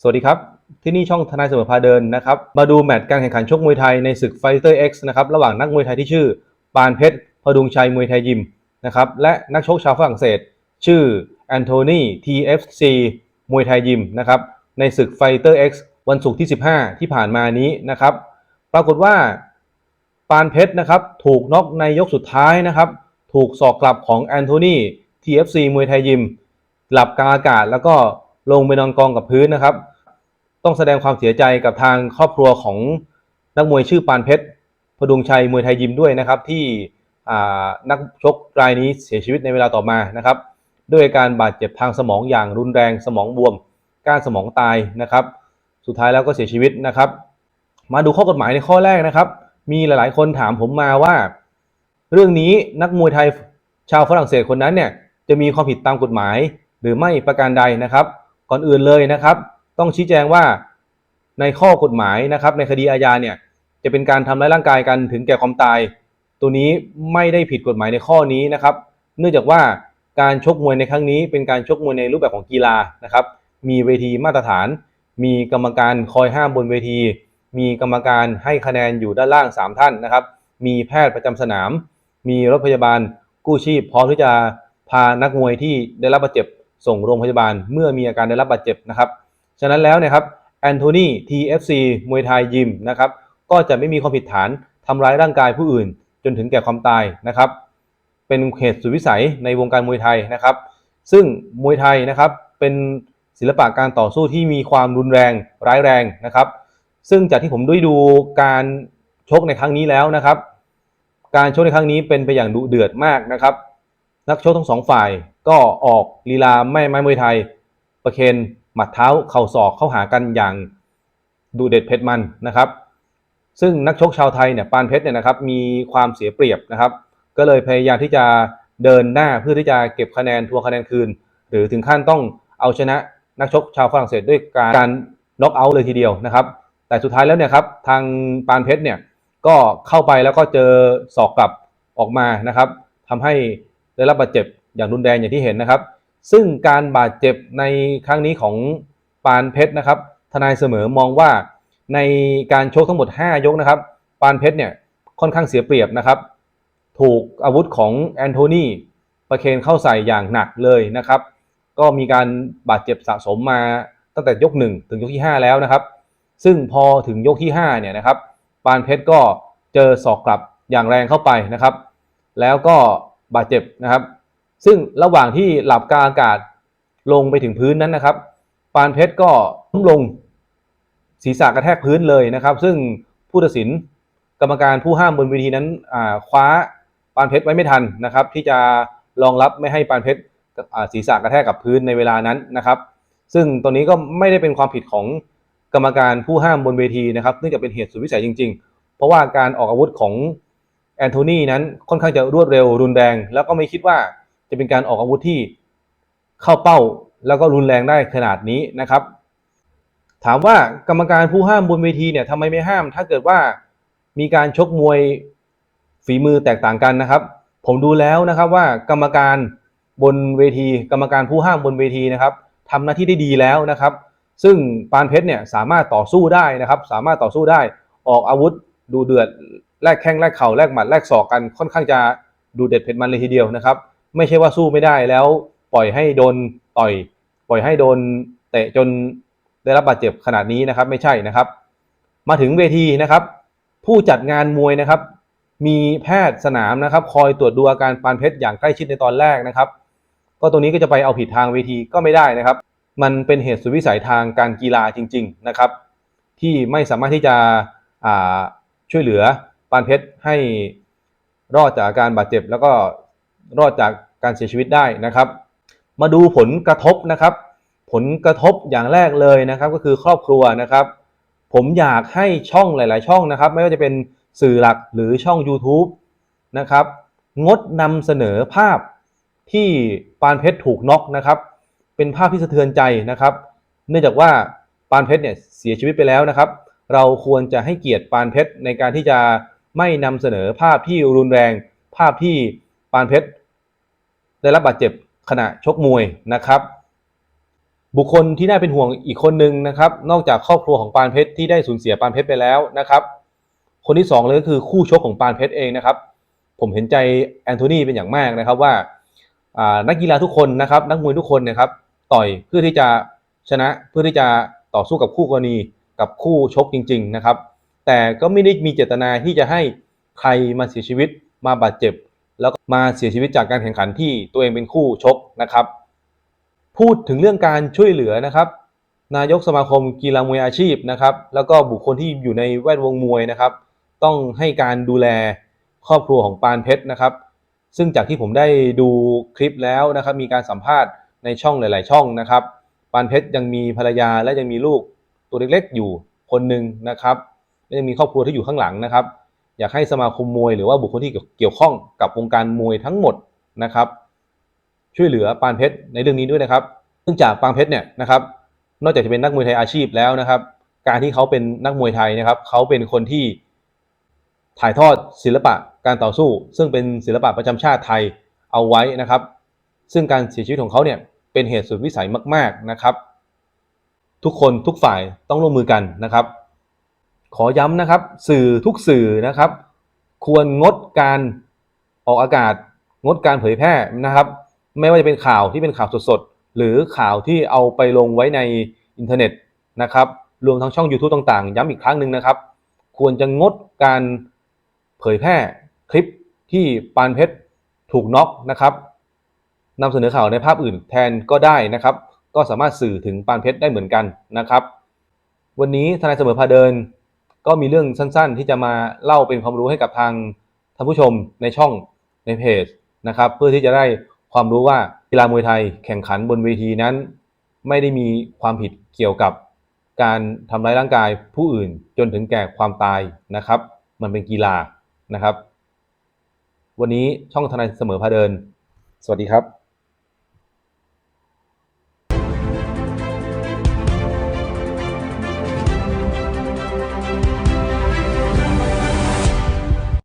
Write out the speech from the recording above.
สวัสดีครับ ที่นี่ช่องทนายเสมอพาเดินนะครับ มาดูแมตช์การแข่งขันชกมวยไทยในศึก Fighter X นะครับระหว่างนักมวยไทยที่ชื่อ ปานเพชรพดุงชัยมวยไทยยิมนะครับและนักชกชาวฝรั่งเศส ชื่อแอนโทนี TFC มวยไทยยิมนะครับในศึก Fighter X วันศุกร์ที่ 15 ที่ผ่านมานี้นะครับ ปรากฏว่า ปานเพชรนะครับถูกน็อกในยกสุดท้ายนะครับถูกศอกกลับของแอนโทนี TFC มวยไทยยิมหลับกลางอากาศแล้วก็ ลงไปนอนกองกับพื้นนะครับ ต้องแสดงความเสียใจกับทางครอบครัวของนักมวยชื่อปานเพชรพดุงชัยมวยไทยยิมด้วยนะครับ ที่นักชกรายนี้เสียชีวิตในเวลาต่อมานะครับ ด้วยการบาดเจ็บทางสมองอย่างรุนแรงสมองบวม ก้านสมองตายนะครับ สุดท้ายแล้วก็เสียชีวิตนะครับ มาดูข้อกฎหมายในข้อแรกนะครับ มีหลาย ๆ คนถามผมมาว่า เรื่องนี้นักมวยไทยชาวฝรั่งเศสคนนั้นเนี่ยจะมีความผิดตามกฎหมายหรือไม่ประการใดนะครับ ก่อนอื่นเลยนะครับ ต้องชี้แจงว่าในข้อกฎหมายนะครับ ในคดีอาญาเนี่ยจะเป็นการทำร้ายร่างกายกันถึงแก่ความตาย ตัวนี้ไม่ได้ผิดกฎหมายในข้อนี้นะครับ เนื่องจากว่าการชกมวยในครั้งนี้ เป็นการชกมวยในรูปแบบของกีฬานะครับ มีเวทีมาตรฐาน มีกรรมการคอยห้ามบนเวที มีกรรมการให้คะแนนอยู่ด้านล่าง 3 ท่านนะครับ มีแพทย์ประจำสนาม มีรถพยาบาลกู้ชีพพร้อมที่จะพานักมวยที่ได้รับบาดเจ็บ ส่งโรงพยาบาลเมื่อมีอาการได้รับบาดเจ็บนะครับ ฉะนั้นแล้วเนะครับแอนโทนี TFC มวยไทยยิมนะครับก็จะไม่มีความผิดฐานทำร้ายร่างกายผู้อื่น จนถึงแก่ความตายนะครับ เป็นเหตุสุดวิสัยในวงการมวยไทยนะครับ ซึ่งมวยไทยนะครับเป็นศิลปะการต่อสู้ที่มีความรุนแรงร้ายแรงนะครับ ซึ่งจากที่ผมได้ดูการชกในครั้งนี้แล้วนะครับ การชกในครั้งนี้เป็นไปอย่างดุเดือดมากนะครับ นักชกทั้งสองฝ่ายก็ออกลีลาไม่ไม้มวยไทย ประเคนหมัดเท้าเข่าศอกเข้าหากันอย่างดุเด็ดเผ็ดมันนะครับ ซึ่งนักชกชาวไทยเนี่ยปานเพชรเนี่ยนะครับมีความเสียเปรียบนะครับ ก็เลยพยายามที่จะเดินหน้าเพื่อที่จะเก็บคะแนนทวงคะแนนคืน หรือถึงขั้นต้องเอาชนะนักชกชาวฝรั่งเศสด้วยการการน็อกเอาท์เลยทีเดียวนะครับ แต่สุดท้ายแล้วเนี่ยครับทางปานเพชรเนี่ยก็เข้าไปแล้วก็เจอศอกกลับออกมานะครับทำให้ ได้รับบาดเจ็บอย่างรุนแรงอย่างที่เห็นนะครับ ซึ่งการบาดเจ็บในครั้งนี้ของปานเพชรนะครับทนายเสมอมองว่าในการชกทั้งหมด 5 ยกนะครับ ปานเพชรเนี่ยค่อนข้างเสียเปรียบนะครับ ถูกอาวุธของแอนโทนีประเคนเข้าใส่อย่างหนักเลยนะครับ ก็มีการบาดเจ็บสะสมมาตั้งแต่ยก 1 ถึงยกที่ 5 แล้วนะครับ ซึ่งพอถึงยกที่5เนี่ยนะครับ ปานเพชรก็เจอศอกกลับอย่างแรงเข้าไปนะครับ แล้วก็ บาดเจ็บนะครับ ซึ่งระหว่างที่หลับกลางอากาศลงไปถึงพื้นนั้นนะครับ ปานเพชรก็ล้มลง ศีรษะกระแทกพื้นเลยนะครับ ซึ่งผู้ตัดสินกรรมการผู้ห้ามบนเวทีนั้นคว้าปานเพชรไว้ไม่ทันนะครับ ที่จะรองรับไม่ให้ปานเพชรศีรษะกระแทกกับพื้นในเวลานั้นนะครับ ซึ่งตัวนี้ก็ไม่ได้เป็นความผิดของกรรมการผู้ห้ามบนเวทีนะครับเนื่องจากเป็นเหตุสุดวิสัยจริง ๆ เพราะว่าการออกอาวุธของ แอนโทนีนั้นค่อนข้างจะรวดเร็วรุนแรง แล้วก็ไม่คิดว่าจะเป็นการออกอาวุธที่เข้าเป้า แล้วก็รุนแรงได้ขนาดนี้นะครับ ถามว่ากรรมการผู้ห้ามบนเวทีเนี่ยทำไมไม่ห้าม ถ้าเกิดว่ามีการชกมวยฝีมือแตกต่างกันนะครับ ผมดูแล้วนะครับว่ากรรมการบนเวที กรรมการผู้ห้ามบนเวทีนะครับทำหน้าที่ได้ดีแล้วนะครับ ซึ่งปานเพชรเนี่ยสามารถต่อสู้ได้นะครับ สามารถต่อสู้ได้ออกอาวุธดูเดือด แลกแข้งแลกเข่าแลกหมัดแลกศอกกันค่อนข้างจะดูเด็ดเผ็ดมันเลยทีเดียวนะครับ ไม่ใช่ว่าสู้ไม่ได้แล้วปล่อยให้โดนต่อย ปล่อยให้โดนเตะจนได้รับบาดเจ็บขนาดนี้นะครับ ไม่ใช่นะครับ มาถึงเวทีนะครับ ผู้จัดงานมวยนะครับ มีแพทย์สนามนะครับ คอยตรวจดูอาการปานเพชรอย่างใกล้ชิดในตอนแรกนะครับ ก็ตรงนี้ก็จะไปเอาผิดทางเวทีก็ไม่ได้นะครับ มันเป็นเหตุสุดวิสัยทางการกีฬาจริง ๆนะครับ ที่ไม่สามารถที่จะช่วยเหลือานเพชรให้รอดจากอาการบาดเจ็บ แล้วก็รอดจากการเสียชีวิตได้นะครับ มาดูผลกระทบนะครับ ผลกระทบอย่างแรกเลยนะครับ ก็คือครอบครัวนะครับ ผมอยากให้ช่องหลาย ๆ ช่องนะครับ ไม่ว่าจะเป็นสื่อหลักหรือช่อง YouTube นะครับ งดนำเสนอภาพที่ปานเพชรถูกน็อกนะครับ เป็นภาพที่สะเทือนใจนะครับ เนื่องจากว่าปานเพชรเนี่ยเสียชีวิตไปแล้วนะครับ เราควรจะให้เกียรติปานเพชรในการที่จะ ไม่นำเสนอภาพที่รุนแรง ภาพที่ปานเพชรได้รับบาดเจ็บขณะชกมวยนะครับ บุคคลที่น่าเป็นห่วงอีกคนหนึ่งนะครับ นอกจากครอบครัวของปานเพชรที่ได้สูญเสียปานเพชรไปแล้วนะครับ คนที่สองเลยก็คือคู่ชกของปานเพชรเองนะครับ ผมเห็นใจแอนโทนีเป็นอย่างมากนะครับว่านักกีฬาทุกคนนะครับ นักมวยทุกคนเนะครับ ต่อยเพื่อที่จะชนะเพื่อที่จะต่อสู้กับคู่กรณีกับคู่ชกจริง ๆ นะครับ แต่ก็ไม่ได้มีเจตนาที่จะให้ใครมาเสียชีวิตมาบาดเจ็บ แล้วก็มาเสียชีวิตจากการแข่งขันที่ตัวเองเป็นคู่ชกนะครับ พูดถึงเรื่องการช่วยเหลือนะครับ นายกสมาคมกีฬามวยอาชีพนะครับ แล้วก็บุคคลที่อยู่ในแวดวงมวยนะครับ ต้องให้การดูแลครอบครัวของปานเพชรนะครับ ซึ่งจากที่ผมได้ดูคลิปแล้วนะครับ มีการสัมภาษณ์ในช่องหลาย ๆ ช่องนะครับ ปานเพชรยังมีภรรยาและยังมีลูกตัวเล็ก ๆ อยู่คนหนึ่งนะครับ และยังมีครอบครัวที่อยู่ข้างหลังนะครับ อยากให้สมาคมมวยหรือว่าบุคคลที่เกี่ยวข้องกับวงการมวยทั้งหมดนะครับ ช่วยเหลือปานเพชรในเรื่องนี้ด้วยนะครับเนื่องจากปานเพชรเนี่ยนะครับ นอกจากจะเป็นนักมวยไทยอาชีพแล้วนะครับ การที่เขาเป็นนักมวยไทยนะครับเขาเป็นคนที่ถ่ายทอดศิลปะการต่อสู้ ซึ่งเป็นศิลปะประจำชาติไทยเอาไว้นะครับ ซึ่งการเสียชีวิตของเขาเนี่ยเป็นเหตุสุดวิสัยมาก ๆนะครับ ทุกคนทุกฝ่ายต้องร่วมมือกันนะครับ ขอย้ำนะครับ สื่อทุกสื่อนะครับ ควรงดการออกอากาศ งดการเผยแพร่นะครับ ไม่ว่าจะเป็นข่าวที่เป็นข่าวสดๆ หรือข่าวที่เอาไปลงไว้ในอินเทอร์เน็ตนะครับ รวมทั้งช่อง YouTube ต่างๆ ย้ำอีกครั้งหนึ่งนะครับ ควรจะงดการเผยแพร่คลิปที่ปานเพชรถูกน็อกนะครับนำเสนอข่าวในภาพอื่นแทนก็ได้นะครับ ก็สามารถสื่อถึงปานเพชรได้เหมือนกันนะครับ วันนี้ทนายเสมอพาเดิน ก็มีเรื่องสั้นๆ ที่จะมาเล่าเป็นความรู้ให้กับทางท่านผู้ชมในช่องในเพจนะครับ เพื่อที่จะได้ความรู้ว่ากีฬามวยไทยแข่งขันบนเวทีนั้น ไม่ได้มีความผิดเกี่ยวกับการทำร้ายร่างกายผู้อื่นจนถึงแก่ความตายนะครับ มันเป็นกีฬานะครับ วันนี้ช่องทนายเสมอพาเดิน สวัสดีครับ